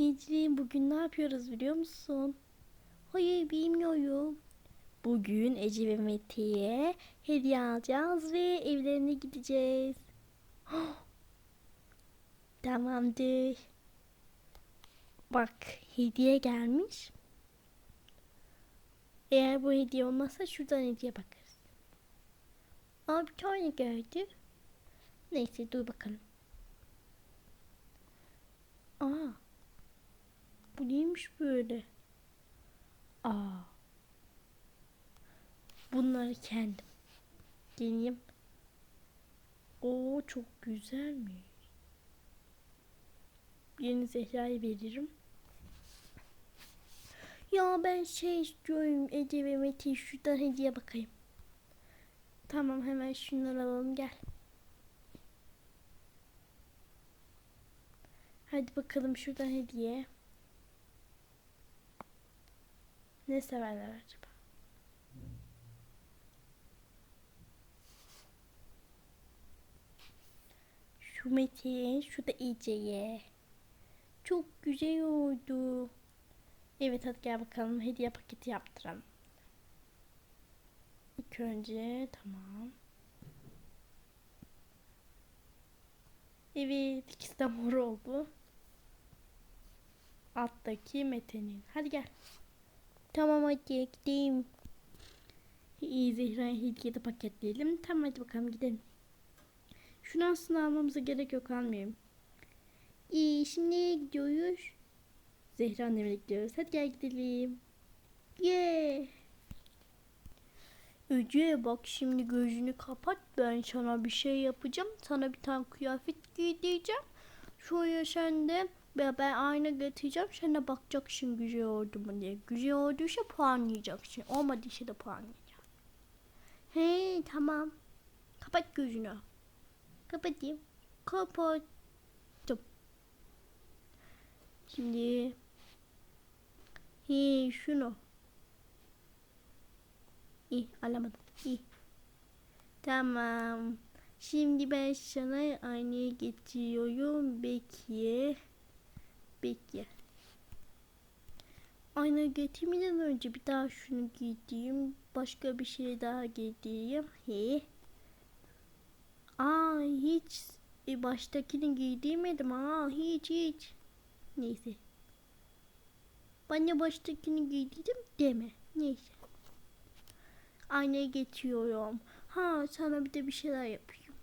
Ecrin bugün ne yapıyoruz biliyor musun? Hayır bilmiyorum. Bugün Ece ve Mete'ye hediye alacağız ve evlerine gideceğiz. Tamamdır. Bak hediye gelmiş. Eğer bu hediye olmazsa şuradan hediye bakarız. Aa bir tane geldi. Neyse dur bakalım. Aa. Bu neymiş böyle? Aa. Bunları kendim. Deneyeyim. Oo çok güzelmiş. Yeni Zehra'ya veririm. Ya ben şey istiyorum Ece ve Mete şuradan hediye bakayım. Tamam hemen şunları alalım gel. Hadi bakalım şuradan hediye. Ne severler acaba? Şu Mete'ye, şu da Ece'ye. Çok güzel oldu. Evet hadi gel bakalım hediye paketi yaptıralım. İlk önce tamam. Evet ikisi de mor oldu. Alttaki Mete'nin. Hadi gel. Tamam hadi gideyim. İyi Zehra'yı hediye de paketleyelim. Tamam hadi bakalım gidelim. Şunu aslında almamıza gerek yok almayayım. İyi şimdi nereye gidiyoruz? Zehra anneme gidiyoruz. Hadi gel gidelim. Yeah. Ece bak şimdi gözünü kapat. Ben sana bir şey yapacağım. Sana bir tane kıyafet giydireceğim. Şöyle sen de ben, ben ayna getireceğim. Sen de bakacaksın güzel oldu mu diye. Güzel olduysa puanlayacaksın. Olmadıysa da puanlayacaksın. He tamam. Kapat gözünü. Kapatayım. Kapattım. Şimdi He şunu. İyi alamadım. İyi. Tamam. Şimdi ben sana aynaya getiriyorum. Bekle. Bekle. Ayna getirmeden önce bir daha şunu giydireyim. Başka bir şey daha giydireyim. He. Aa hiç e, baştakini giydirmedim. Aa hiç hiç. Neyse. Bana baştakini giydirdim deme. Neyse. Aynaya geçiyorum. Ha sana bir de bir şeyler yapayım.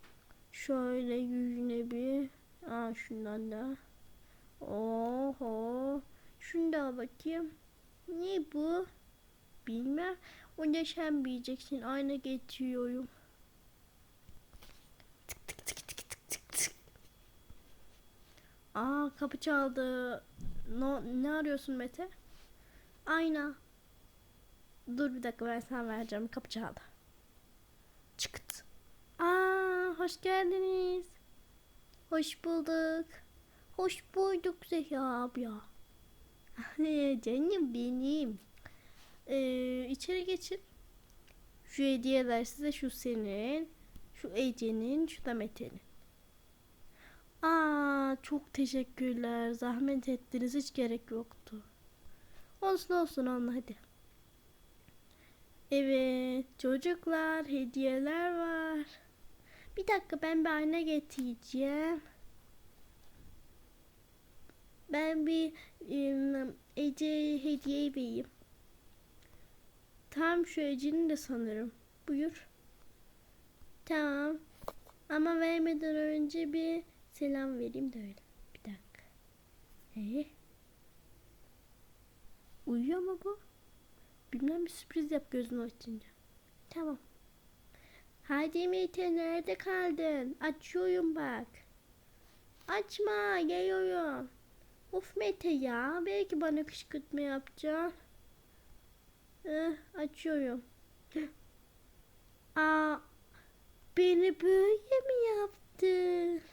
Şöyle yüzüne bir. Aa şundan da. Oho. Şunu da bakayım. Ne bu? Bilmem. Onu sen bileceksin. Ayna geçiyorum. Tık tık tık tık tık tık tık. Aa kapı çaldı. No, ne arıyorsun Mete? Ayna. Dur bir dakika ben sana vereceğim. Kapı çaldı. Çıkıt. Aa hoş geldiniz. Hoş bulduk. Hoş bulduk Zehra abla. Canım benim. Ee, içeri geçin. Şu hediyeler size şu senin. Şu Ece'nin. Şu da Mete'nin. Aa çok teşekkürler. Zahmet ettiniz. Hiç gerek yoktu. Olsun olsun anla hadi. Evet çocuklar hediyeler var. Bir dakika ben bir ayna getireceğim. Ben bir em, Ece hediye vereyim. Tam şu Ece'nin de sanırım. Buyur. Tamam. Ama vermeden önce bir selam vereyim de öyle. Bir dakika. Ee? Uyuyor mu bu? Bilmem bir sürpriz yap gözünü açınca. Tamam. Hadi Mete nerede kaldın? Açıyorum bak. Açma geliyorum. Of Mete ya belki bana kışkırtma yapacaksın. Eh, açıyorum. Aa, beni böyle mi yaptı?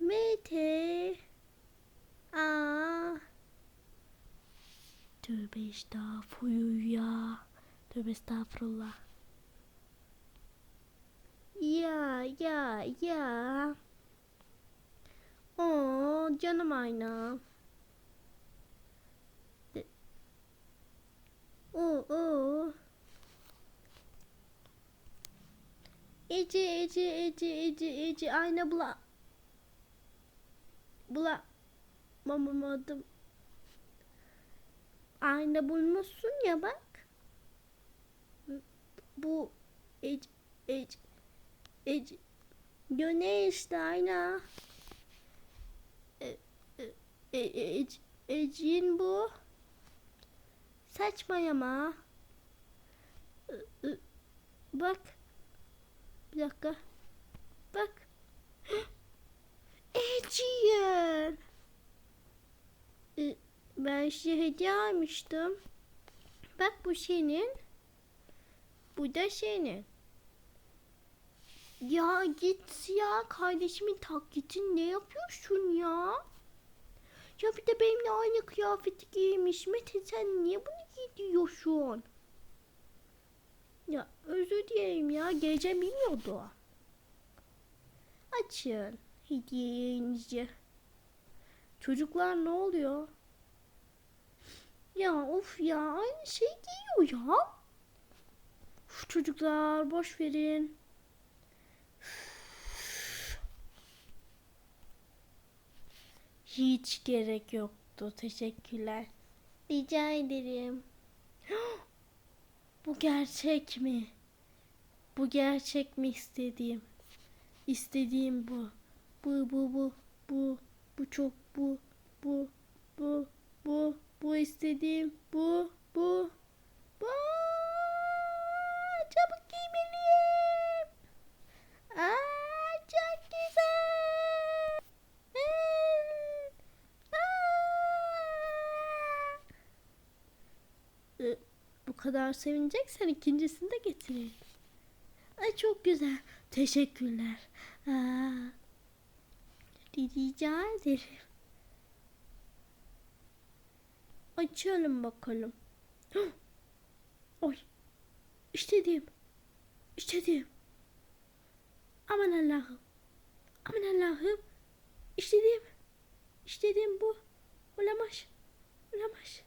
Mete. Aa. Tövbe estağfurullah ya. Tövbe estağfurullah. Ya ya ya. Oo canım ayna. Oo, oo. Ece Ece Ece Ece Ece ayna bula. Bula. Bulamadım. Ayna bulmuşsun ya bak. Bu Ece Ece Ece. Döne işte ayna. E, e, e, Ecin bu. Saçmalama. Bak. Bir dakika. Bak. Eciyen. Ee, Ben size hediye almıştım. Bak bu senin. Bu da senin. Ya git ya kardeşimin taklitini ne yapıyorsun ya? Ya bir de benimle aynı kıyafeti giymiş. Mete sen niye bunu giyiyorsun? Ya özür dileyim ya. Gece bilmiyordu. Açın hediyeyi. Çocuklar ne oluyor? Ya of ya aynı şey giyiyor ya. Uf, çocuklar boş verin. Hiç gerek yoktu. Teşekkürler. Rica ederim. Bu gerçek mi? Bu gerçek mi istediğim? İstediğim bu. Bu bu bu bu bu çok bu bu bu bu bu istediğim bu bu bu kadar sevineceksen ikincisini de getireyim. Ay çok güzel. Teşekkürler. Aa, rica ederim. Açalım bakalım. Oy. İstediğim. İstediğim. Aman Allah'ım. Aman Allah'ım. İstediğim. İstediğim bu. Olamaz. Olamaz.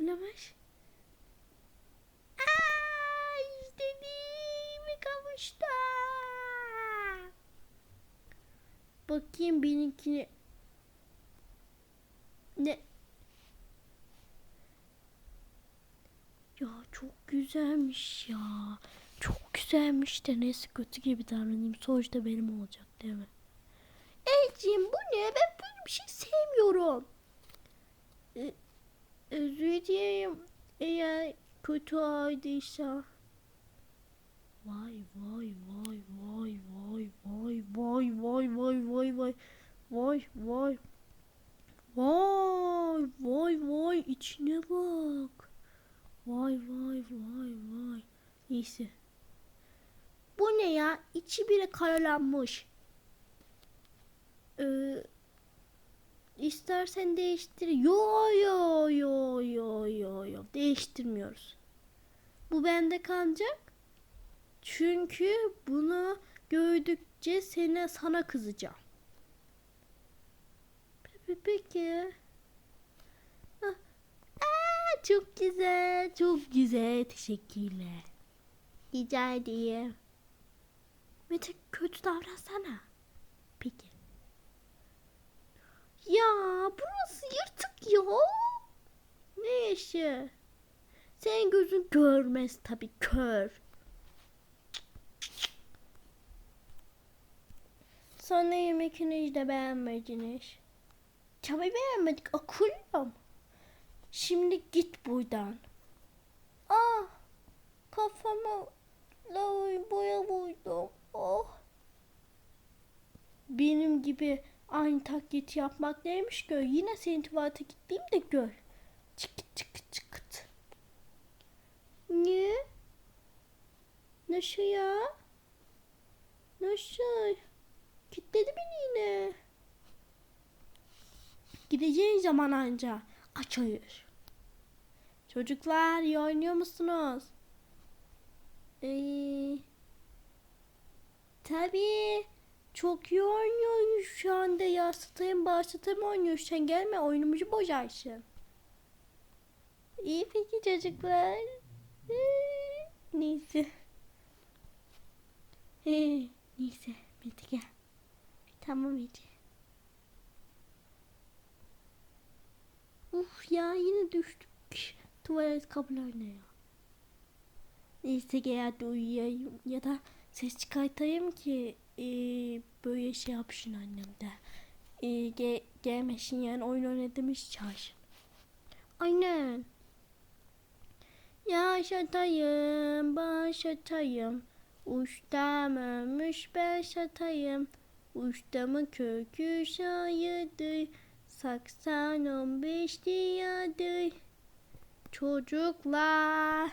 Olamaz. Aa, kavuştum. Bakayım benimkini. Ne? Ya çok güzelmiş ya. Çok güzelmiş de neyse kötü gibi davranayım. Sonuçta benim olacak değil mi? Ecim bu ne? Ben böyle bir şey sevmiyorum. Ee, özür dilerim. Eğer kötü aydıysa. Vay vay vay vay vay vay vay vay vay vay vay vay vay vay vay vay içine bak. Vay vay vay vay. İyisi. Bu ne ya? İçi bile karalanmış. Ee, istersen değiştir. Yo yo yo yo yo yo. Değiştirmiyoruz. Bu bende kalacak. Çünkü bunu gördükçe seni sana kızacağım. Pe- Peki. Ah. Aa, çok güzel, çok güzel. Teşekkürler. Rica ederim. Mete kötü davransana. Peki. Ya burası yırtık ya. Ne işi? Senin gözün görmez tabii kör. Sonra yemekini de beğenmediniz. Tabii beğenmedik akıllım. Şimdi git buradan. Ah kafama lavabo boya vurdum. Oh. Benim gibi aynı taklit yapmak neymiş gör. Yine senin tuvalete gittiğim de gör. Çıkıt çıkıt çıkıt. Ne? Nasıl ya? Nasıl? Kitledi beni yine. Gideceğin zaman anca açılır. Çocuklar iyi oynuyor musunuz? Ee, tabii. Çok iyi oynuyoruz şu anda ya. Satayım oynuyoruz. Sen gelme oyunumuzu bozarsın. İyi peki çocuklar. Ee, Neyse. Ee, neyse. Mete gel. Tamam Ece. Uf ya yine düştük. Tuvalet kapılarına ya. Neyse hadi uyuyayım ya da ses çıkartayım ki ee, böyle şey yapsın annem de. Ee, ge gelmesin yani oyun oynadığımız çağırsın. Aynen. Yaşatayım, başatayım. Uçtam ölmüş ben şatayım. Uçtamın kökü şayadır. Saksan on beş diyadır. Çocuklar.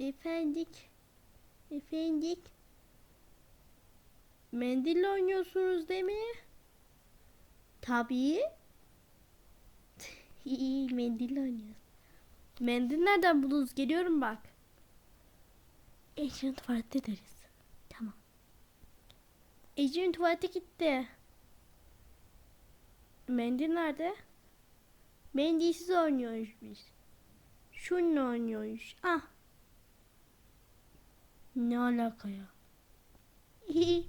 Efendik. Efendik. Mendil oynuyorsunuz değil mi? Tabii. İyi mendil oynuyoruz. Mendil nereden buluruz? Geliyorum bak. Ece'nin tuvalette deriz. Ece'nin tuvalete gitti. Mendil nerede? Mendilsiz oynuyoruz biz. Şununla oynuyoruz. Ah. Ne alaka ya?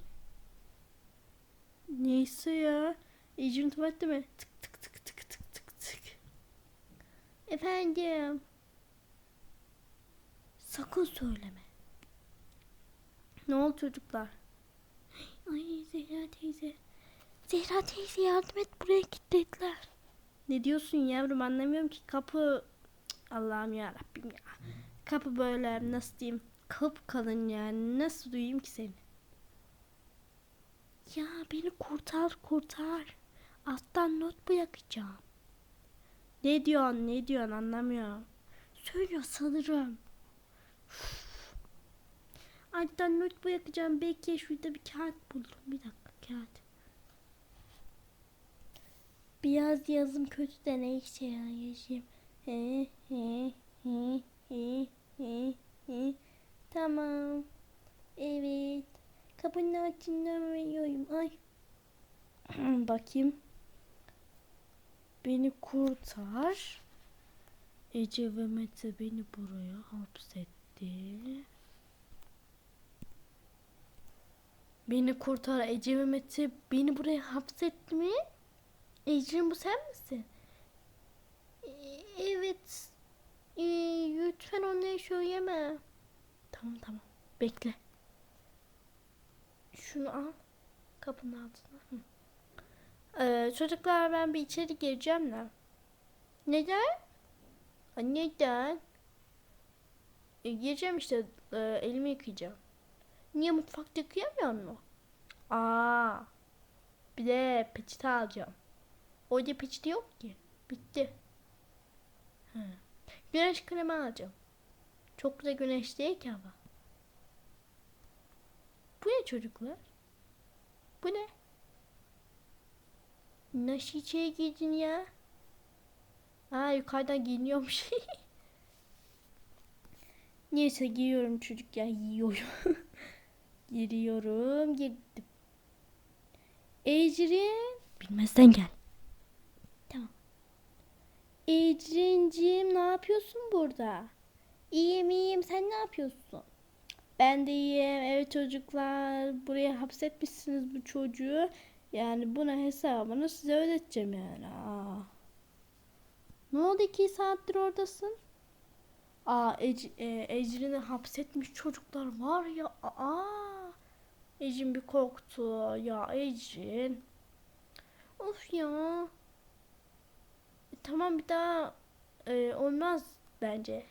Neyse ya. Ece'nin tuvalette mi? Tık tık tık tık tık tık tık. Efendim. Sakın söyleme. Ne oldu çocuklar? Ay Zehra teyze. Zehra teyze yardım et buraya kilitlediler. Ne diyorsun yavrum anlamıyorum ki kapı Allah'ım ya Rabbim ya. Kapı böyle nasıl diyeyim kap kalın yani nasıl duyayım ki seni? Ya beni kurtar kurtar. Alttan not bırakacağım. Ne diyorsun ne diyorsun anlamıyorum. Söylüyor sanırım. Üf. Alttan not bırakacağım. Belki şurada bir kağıt bulurum. Bir dakika kağıt. Biraz yazım kötü de neyse ya yazayım. He he he he he he. Tamam. Evet. Kapının altından veriyorum. Ay. Bakayım. Beni kurtar. Ece ve Mete beni buraya hapsetti. Beni kurtar Ece ve Mete beni buraya hapsetti mi? Ecrin bu sen misin? E- Evet. Ee, lütfen onları söyleme. Tamam tamam. Bekle. Şunu al. Kapının altına. Ee, çocuklar ben bir içeri gireceğim de. Neden? Neden? E, gireceğim işte. e, elimi yıkayacağım. Niye mutfakta yıkayamıyor mu? Aa. Bir de peçete alacağım. Orada peçete yok ki. Bitti. Hı. Güneş kremi alacağım. Çok da güneş değil ki hava. Bu ne çocuklar? Bu ne? Nasıl içeri girdin ya? Aa yukarıdan giyiniyormuş. Neyse giyiyorum çocuk ya yiyorum. Giriyorum girdim. Ecrin. Bilmezden gel. Tamam. Ecrin'cim ne yapıyorsun burada? İyiyim iyiyim sen ne yapıyorsun? Ben de iyiyim. Evet çocuklar buraya hapsetmişsiniz bu çocuğu. Yani buna hesabını size ödeteceğim yani. Aa. Ne oldu iki saattir oradasın? Aa Ec e, Ecrin'i hapsetmiş çocuklar var ya. Aa. Ecrin bir korktu. Ya Ecrin. Of ya. E, tamam bir daha e, olmaz bence.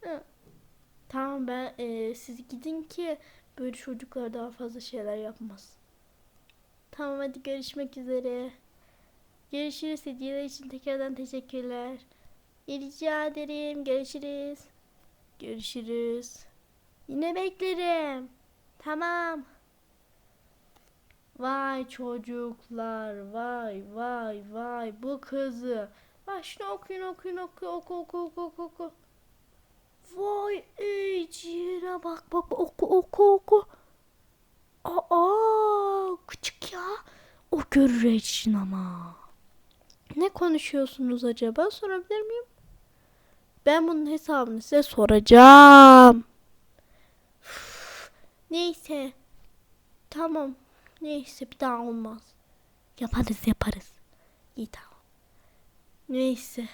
Hı. Tamam ben e, siz gidin ki böyle çocuklar daha fazla şeyler yapmaz. Tamam hadi görüşmek üzere. Görüşürüz hediyeler için tekrardan teşekkürler. Rica ederim. Görüşürüz. Görüşürüz. Yine beklerim. Tamam. Vay çocuklar. Vay vay vay. Bu kızı. Bak şunu okuyun okuyun oku oku oku oku oku oku. Vay Ecire bak bak oku oku oku. Aa küçük ya. O görür Ecrin ama. Ne konuşuyorsunuz acaba? Sorabilir miyim? Ben bunun hesabını size soracağım. Neyse. Tamam. Neyse bir daha olmaz. Yaparız yaparız. İyi tamam. Neyse.